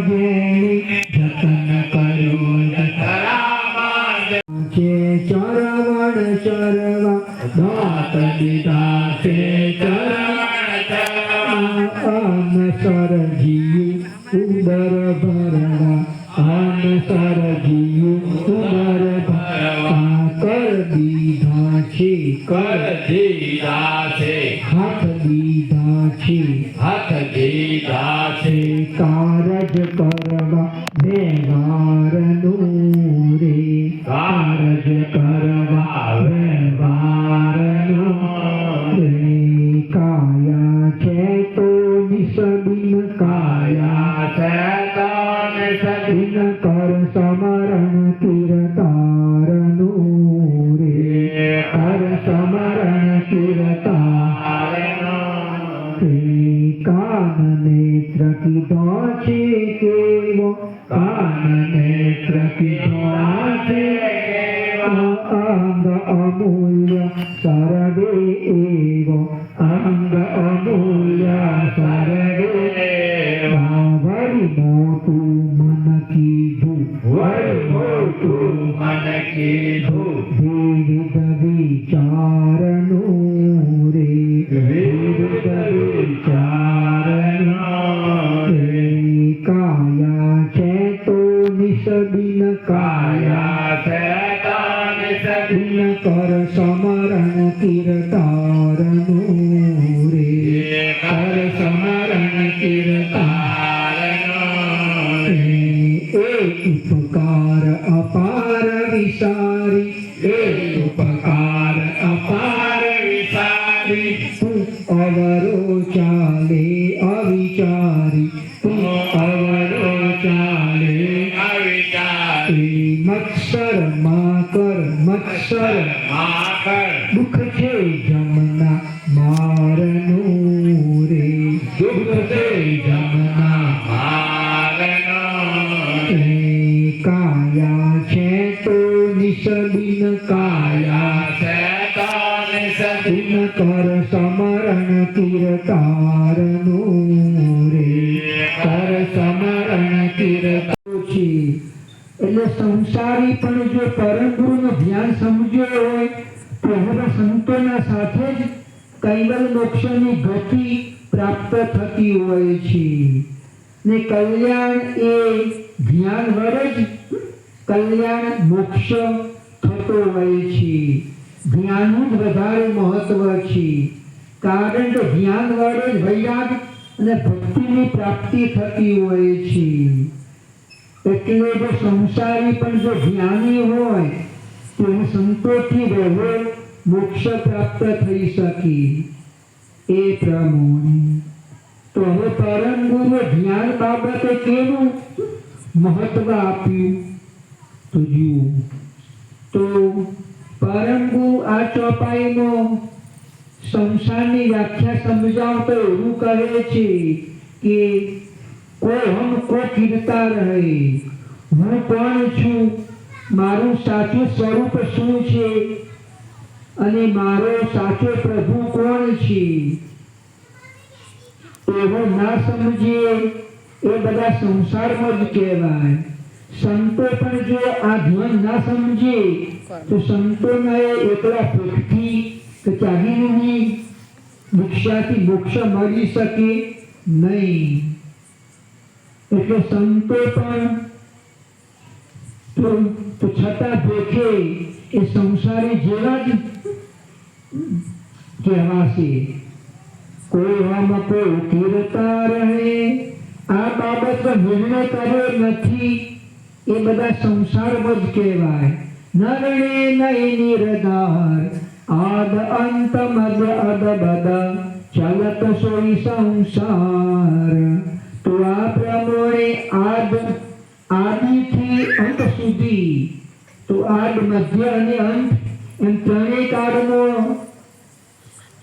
જેણી જતન કર્યું ધરામાં છે ચરવણ ચરવા દાંત દીધા છે છે કર દીધા છે હાથ દીધા છે હાથ દીધા છે કારજ કરવા વ્યવહારનું અમૂલ્ય સર્વે એવો અંગ અમૂલ્ય સર્વે વળી મોટું મન કીધું વળ મોટું મન કીધું વિવિધ વિચારનું રે વિવિધ વિચારનું રે કાયા છે તો કાયા કાયા અવરો ચાલે અવિચારી અવરો ચાલે અવિચારી મત્સર મા કર મત્સર માકર દુઃખ છે જમના મારનું રે દુઃખ છે જમના મારનો કાયા છે તો નિસબિન કાયા કીર્તારનું રે કર સમરણ કીર્તાર છે એટલે સંસારી પણ જો પરમ ગુરુનું ધ્યાન સમજ્યો હોય હવે સંતોના સાથે જ કૈવલ મોક્ષની ગતિ પ્રાપ્ત થતી હોય છે. ને કલ્યાણ એ ધ્યાન વડે જ કલ્યાણ મોક્ષ થતો હોય છે. ધ્યાનનું જ વધારે મહત્વ છે. કારણ કે ધ્યાન વડે જ વૈરાગ અને ભક્તિની પ્રાપ્તિ થતી હોય છે. એટલે જો સંસારી પણ જો જ્ઞાની હોય, તો એને સંતોષથી રહેવો મોક્ષ પ્રાપ્ત થઈ શકે. એ પ્રમાણે. તો હવે પરમ ગુરુ જ્ઞાન બાબતે કેવું મહત્વ આપ્યું? તો જુઓ. તો પરમ ગુરુ આ ચોપાઈમાં સંસારની વ્યાખ્યા સમજાવતો એવું કહે છે કે કોઈ હમ કો કીર્તા રહે. હું કોણ છું. મારું સાચું સ્વરૂપ શું છે? અને મારો સાચો પ્રભુ કોણ છે? એવો ના સમજીએ એ બધા સંસારમાં જ કહેવાય. સંતો પણ જો આ ધ્યાન ના સમજે, તો સંતોના એ એકલા ભક્તિ કે ત્યાગીની દીક્ષાથી મોક્ષ મળી શકે નહીં એટલે સંતો પણ તો તો છતાં દેખે એ સંસારી જેવા જ કહેવાશે કોઈ હમ કોઈ કીર્તા રહે આ બાબતનો નિર્ણય કર્યો નથી એ બધા સંસારમાં જ કહેવાય નરણે નહીં નિરધાર આદ અંત મજ અદ બદ, ચલત સોઈ સંસાર. તો આ પ્રમાણે આદ, આદિથી અંત સુધી. તો આદ મધ્ય અને અંત, એમ ત્રણેય કાળમાં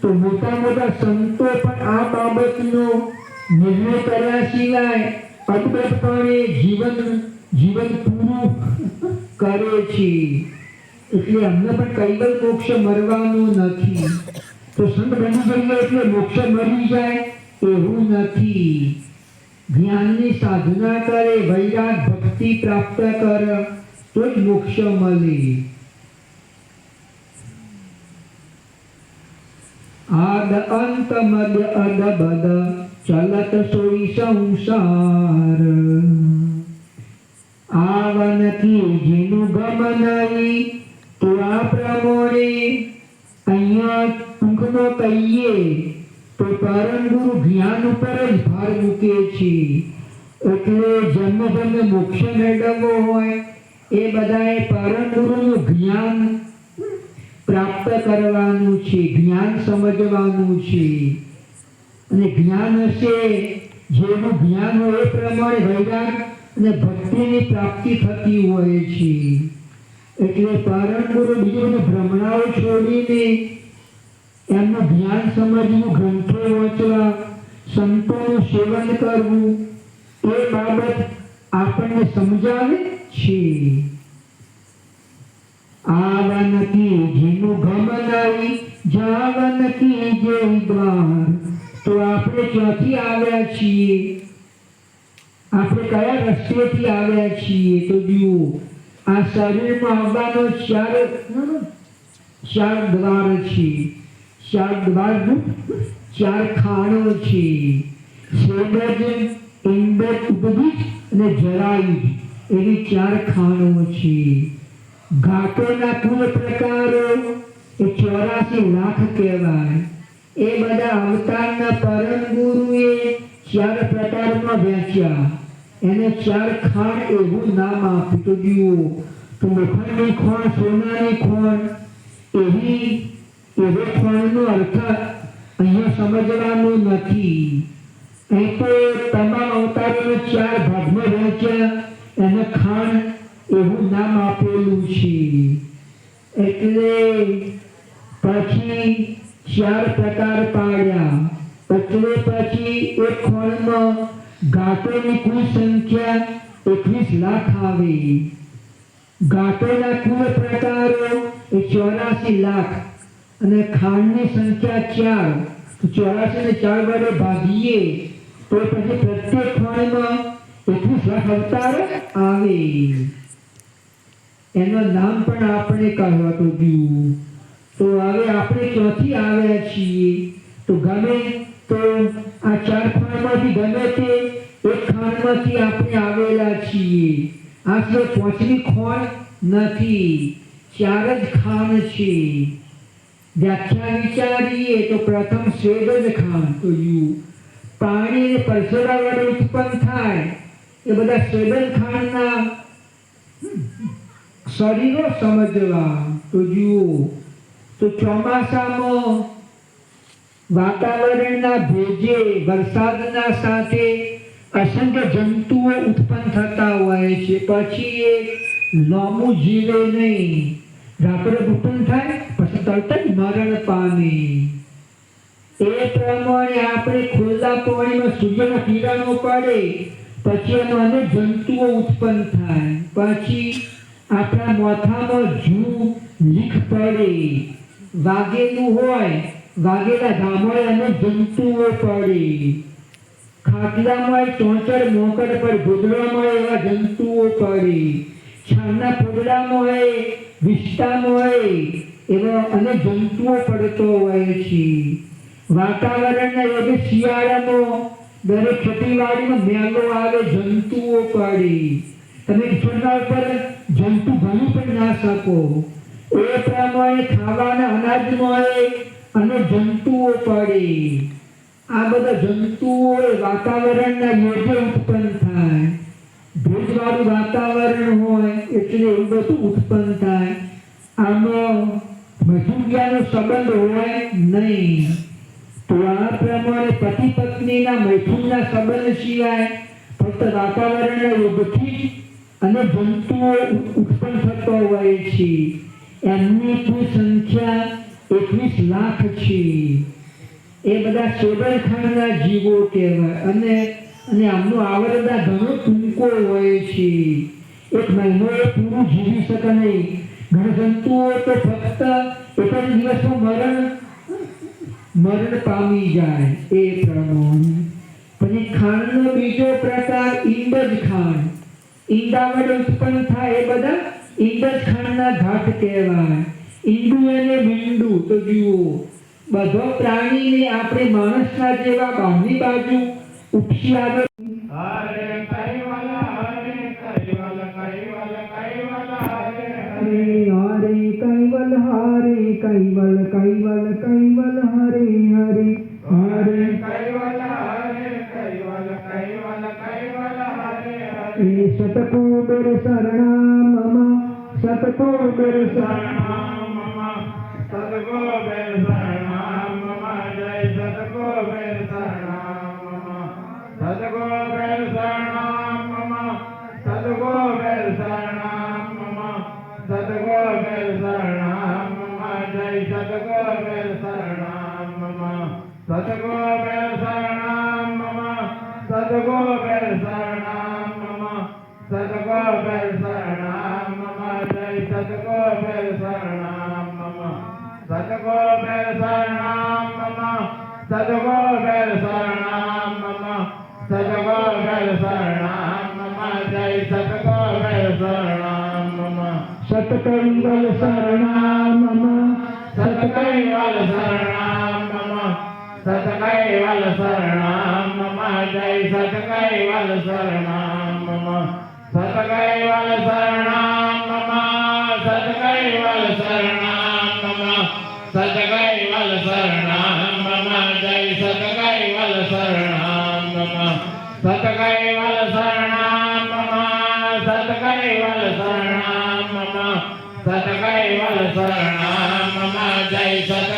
તો મોટા મોટા સંતો પણ આ બાબતનો નિર્ણય કર્યા સિવાય અદભુતપણે જીવન જીવન પૂરું કરે છે. એટલે અમને પણ કૈવલ મોક્ષ મળવાનું નથી. તો સંત બની એટલે મોક્ષ મરી જાય એવું નથી. જ્ઞાનની સાધના કરે, વૈરાગ ભક્તિ પ્રાપ્ત કર તો જ મોક્ષ મળે. આદ અંત મદ અદ બદ ચલત સોઈ સંસાર. આવન કી જેનું ગમનાઈ તો આ પ્રમાણે અહીંયા ટૂંકમાં કહીએ તો પરમ જ્ઞાન ઉપર જ ભાર મૂકે છે. એટલે જન્મ જન્મ મોક્ષ મેળવવો હોય એ બધાએ પરમ જ્ઞાન પ્રાપ્ત કરવાનું છે જ્ઞાન સમજવાનું છે. અને જ્ઞાન હશે, જેનું જ્ઞાન હોય એ પ્રમાણે વૈરાગ અને ભક્તિની પ્રાપ્તિ થતી હોય છે. એટલે પરમ ગુરુ બીજું બધું ભ્રમણાઓ છોડીને એમનું ધ્યાન સમજવું ગ્રંથો વાંચવા, સંતોનું સેવન કરવું, એ બાબત આપણને સમજાવે છે. આવા નથી જેનું ગમન આવી જાવન કી જે દ્વાર. તો આપણે ક્યાંથી આવ્યા છીએ? આપણે કયા રસ્તેથી આવ્યા છીએ? તો જુઓ આ શરીરમાં આવવાનો ચાર શર દ્વાર છે. શર દ્વારનું ચાર ખાણો છે. સેબજ ઇન્દ્ર ઉપદિશ અને જરાયુજ એવી ચાર ખાણો છે. ઘાટોના કુલ પ્રકારો એ ચોરાસી લાખ કહેવાય. એ બધા અવતારના પરમ ગુરુએ ચાર પ્રકારમાં વહેંચ્યા. એને ચાર ખાણ એવું નામ આપ્યું. તો જુઓ તો લોખંડની ખોણ સોનાની ખોણ એવી, એવો ખોણનો અર્થ અહીંયા સમજવાનો નથી. એ તો તમામ અવતારોને ચાર ભાગમાં વહેંચ્યા, એને ખાણ એવું નામ આપેલું છે. એટલે પછી ચાર પ્રકાર પાડ્યા. એટલે પછી એક ખોળમાં ગાંઠોની કુલ સંખ્યા એકવીસ લાખ આવે. ગાંઠોના કુલ પ્રકારો એ ચોરાસી લાખ અને ખાંડની સંખ્યા ચાર. ચોરાસી ને ચાર વડે ભાગીએ તો પછી પ્રત્યેક ખાણમાં એકવીસ લાખ અવતાર આવે. એનું નામ પણ આપણે કહેવાતું જોયું તો હવે આપણે ક્યાંથી આવ્યા છીએ? તો ગમે તો આ ચાર ખાણમાંથી ગમે તે એક ખાણમાંથી આપણે આવેલા છીએ. આ સિવાય પાંચમી ખોણ નથી, ચાર જ ખાણ છે. વ્યાખ્યા વિચારીએ તો પ્રથમ સ્વેદ જ ખાણ તો જુઓ પાણી અને પરસોડા વડે ઉત્પન્ન થાય. એ બધા સ્વેદન ખાણના શરીરો સમજવા તો જુઓ તો ચોમાસામાં વાતાવરણના ભેજે, વરસાદના સાથે અસંખ્ય જંતુઓ ઉત્પન્ન થતા હોય છે. પછી એ લાંબુ જીવે નહીં. રાત્રે ઉત્પન્ન થાય, પછી તરત જ મરણ પામે. એ પ્રમાણે આપણે ખુલ્લા પાણીમાં સૂર્યના કિરણો પડે, પછી એમાં જંતુઓ ઉત્પન્ન થાય. પછી આપણા માથામાં જૂ લીખ પડે. વાગેલું હોય વાગેલા ગામડે અને જંતુઓ પડી. ખાટલામાં ચોંચર મોકર પર ગોદડામાં એવા જંતુઓ પડી. છાના ફૂગડામાં હોય વિસ્તામાં હોય, એવા અને જંતુઓ પડતો હોય છે. વાતાવરણના યોગે શિયાળાનો દરેક ખેતીવાડીમાં મેલો આવે, જંતુઓ પડી. તમે ઈશ્વરના ઉપર જંતુ ભણી પણ ના શકો. એ પ્રમાણે ખાવાના અનાજમાં અને જંતુઓ પડે. આ બધા જંતુઓ વાતાવરણના યોગે ઉત્પન્ન થાય. ભેજવાળું વાતાવરણ હોય એટલે એવું બધું ઉત્પન્ન થાય. આમાં મજૂરિયાનો સંબંધ હોય નહીં. તો આ પ્રમાણે પતિ પત્નીના મૈથુનના સંબંધ સિવાય ફક્ત વાતાવરણના યોગથી અને જંતુઓ ઉત્પન્ન થતો હોય છે. એમની સંખ્યા એકવીસ લાખ છે. એ બધા સોબરખાનના જીવો કહેવાય. અને અને આમનો આવરદા ઘણો ટૂંકો હોય છે. એક મહિનો એ પૂરું જીવી શકે નહીં. ઘણા તો ફક્ત એક જ દિવસમાં મરણ મરણ પામી જાય. એ પ્રમાણે. પછી ખાંડનો બીજો પ્રકાર ઈંડજ ખાંડ. ઈંડા વડે ઉત્પન્ન થાય એ બધા ઈંડજ ખાંડના ઘાટ કહેવાય. ઈંડું અને મીંડું તો જુઓ બધો પ્રાણીને આપણે માણસના જેવા બહારની બાજુ ઉપસી આવે હરે કૈવલ હરે કૈવલ કૈવલ કૈવલ હરે હરે. હરે કૈવલ હરે કૈવલ કૈવલ કૈવલ હરે હરે. હરે કૈવલ હરે કૈવલ કૈવલ કૈવલ હરે હરે. એ સતકુબેર શરણા મમ સતકુબેર શરણા શરણામ મમ સદગોબેર શરણામ મમ સદગોબેર શરણામ મમ સદગોબેર શરણામ મમ જય સદગોબેર શરણામ મમ સદગોબેર શરણામ મમ સદગોબેર શરણામ મમ સદગોબેર શરણામ મમ જય સદગોબેર શરણામ મમ સતકૈવલ શરણા મમ સતકૈવલ શરણામ મમ સતકૈવલ શરણામ મમ જય સતકૈવલ શરણામ મમ સતકૈવલ શરણામ મમ સતકૈવલ શરણામ મમ સતકૈવલ શરણામ મમ જય સતકૈવલ શરણામ મમ સતકૈવલ શરણામ મમ સતકૈવલ શરણામ મમ સતકૈવલ શરણામ મમ જય સત